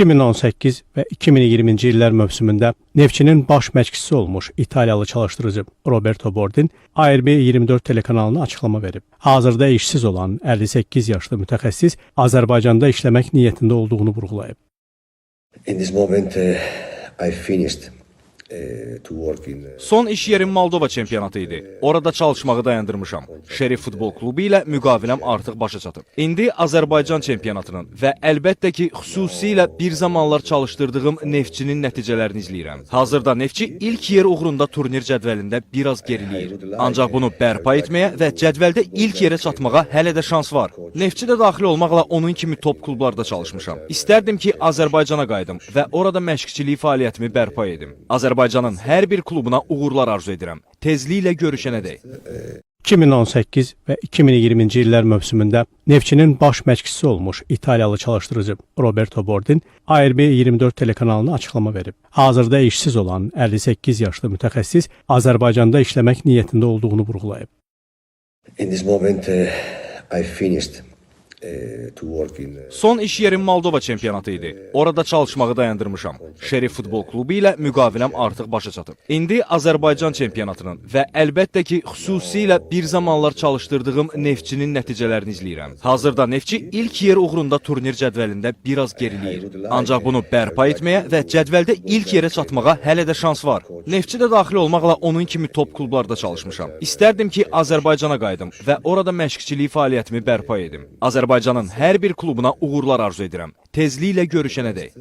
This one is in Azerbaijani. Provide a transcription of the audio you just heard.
2018 və 2020-ci illər mövsümündə Neftçinin baş məşqçisi olmuş İtaliyalı çalışdırıcı Roberto Bordin ARB 24 telekanalına açıqlama verib. Hazırda işsiz olan 58 yaşlı mütəxəssis Azərbaycanda işləmək niyyətində olduğunu vurğulayıb. In this moment, uh, I finished Son iş yerim Moldova çempionatı idi. Orada çalışmağı dayandırmışam. Şerif Futbol Klubu ilə müqaviləm artıq başa çatıb. İndi Azərbaycan çempionatının və əlbəttə ki, xüsusilə bir zamanlar çalışdırdığım Neftçinin nəticələrini izləyirəm. Hazırda Neftçi ilk yer uğrunda turnir cədvəlində biraz geriləyir. Ancaq bunu bərpa etməyə və cədvəldə ilk yerə çatmağa hələ də şans var. Neftçi də daxil olmaqla onun kimi top klublarda çalışmışam. İstərdim ki, Azərbaycana qayıdım və orada məşqçilik fəaliyyətimi bərpa edim. Azərbaycanın hər bir klubuna uğurlar arzu edirəm. Tezliklə görüşənədək. 2018 və 2020-ci illər mövsümündə Neftçinin baş məşqçisi olmuş İtaliyalı çalışdırıcı Roberto Bordin ARB 24 telekanalına açıqlama verib. Hazırda işsiz olan 58 yaşlı mütəxəssis Azərbaycanda işləmək niyyətində olduğunu vurğulayıb. in this moment, uh, I finished Son iş yerim Moldova çempionatı idi. Orada çalışmağı dayandırmışam. Şerif Futbol Klubu ilə müqaviləm artıq başa çatıb. İndi Azərbaycan çempionatının və əlbəttə ki, xüsusilə bir zamanlar çalışdırdığım Neftçinin nəticələrini izləyirəm. Hazırda Neftçi ilk yer uğrunda turnir cədvəlində biraz geriləyir. Ancaq bunu bərpa etməyə və cədvəldə ilk yerə çatmağa hələ də şans var. Neftçi də daxil olmaqla onun kimi top klublarda çalışmışam. İstərdim ki, Azərbaycana qayıdım və orada məşqçilik fəaliyyətimi bərpa edim. Azərbaycanın hər bir klubuna uğurlar arzu edirəm. Tezliklə görüşənədək.